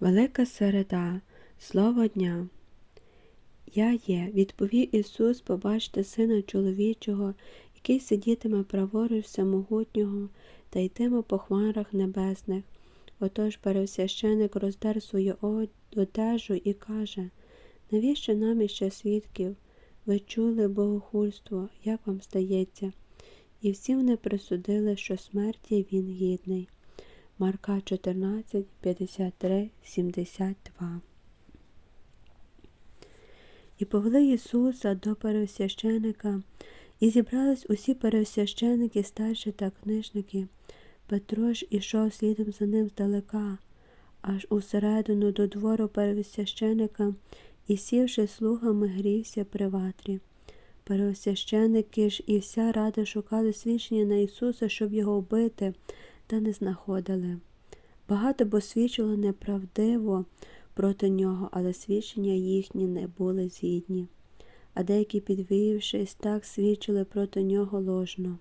Велика середа, слово дня. Я є, відповів Ісус, побачте сина чоловічого, який сидітиме праворуч всемогутнього та йтиме по хмарах небесних. Отож пересвященик роздер свою одежу і каже навіщо нам іще свідків? Ви чули богохульство, як вам стається? І всі вони присудили, що смерті він гідний. Марка 14, 53, 72. І повели Ісуса до пересвященика, і зібрались усі пересвященики, старші та книжники. Петро ж ішов слідом за ним здалека, аж усередину до двору пересвященика, і, сівши слугами, грівся при ватрі. Пересвященики ж і вся рада шукали свідчення на Ісуса, щоб його вбити, та не знаходили. Багато бо свідчило неправдиво проти нього, але свідчення їхні не були згідні. А деякі, підвівшись, так свідчили проти нього ложно.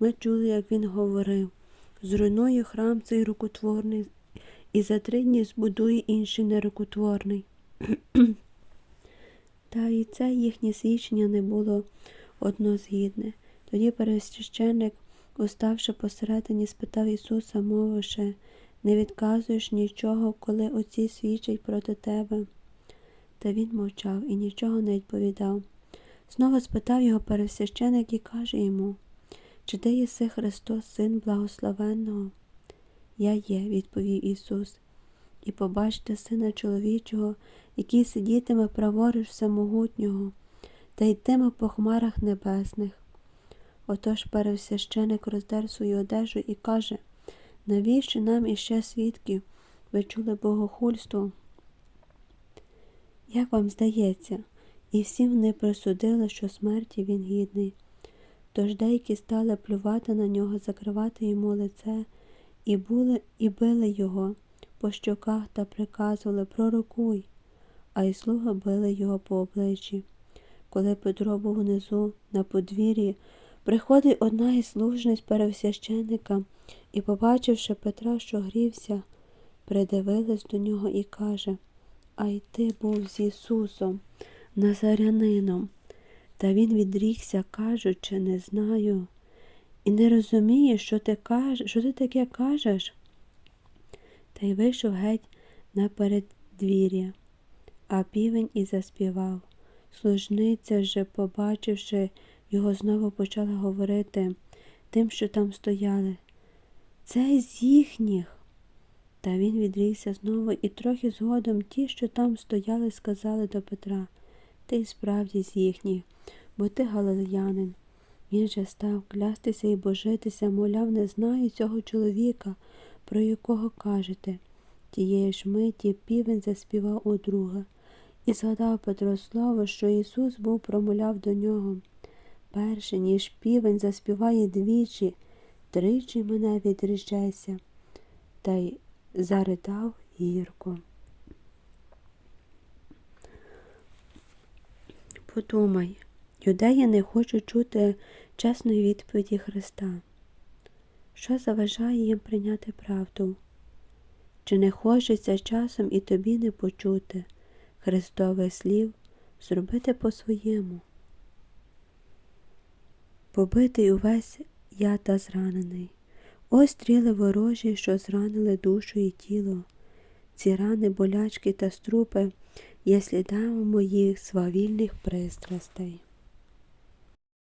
Ми чули, як він говорив зруйнує храм цей рукотворний, і за три дні збудує інший нерукотворний. Та і це їхнє свідчення не було однозгідне. Тоді пересвященик, уставши посередині, спитав Ісуса, мовивши, не відказуєш нічого, коли оці свідчать проти тебе. Та він мовчав і нічого не відповідав. Знову спитав його пересвященик і каже йому, чи ти єси Христос, Син благословенного? Я є, відповів Ісус, і побачте Сина чоловічого, який сидітиме праворуч всемогутнього, та йтиме по хмарах небесних. Отож пересвященик роздер свою одежу і каже навіщо нам іще свідків? Ви чули богохульство? Як вам здається, і всі вони присудили, що смерті він гідний. Тож деякі стали плювати на нього, закривати йому лице, і були, і били його по щоках та приказували пророкуй, а й слуги били його по обличчі. Коли Петро був внизу на подвір'ї, приходить одна із служниць пересвященника і, побачивши Петра, що грівся, придивилась до нього і каже А й ти був з Ісусом, Назарянином. Та він відрікся, кажучи, не знаю, і не розуміє, що ти кажеш, що ти таке кажеш. Та й вийшов геть на передвір'я, а півень і заспівав. Служниця же, побачивши його, знову почала говорити тим, що там стояли. Це з їхніх. Та він відрікся знову, і трохи згодом ті, що там стояли, сказали до Петра Ти справді з їхніх, бо ти галилеянин. Він же став клястися і божитися, мовляв, не знаю цього чоловіка, про якого кажете. Тієї ж миті півень заспівав у друга. І згадав Петро слово, що Ісус був промовляв до нього. Перше, ніж півень заспіває двічі, тричі мене відріжайся, та й заридав гірко. Подумай, юдеї не хочуть чути чесної відповіді Христа. Що заважає їм прийняти правду? Чи не хочеться часом і тобі не почути Христових слів, зробити по-своєму? Побитий увесь я та зранений. Ось стріли ворожі, що зранили душу і тіло. Ці рани, болячки та струпи є слідами моїх свавільних пристрастей.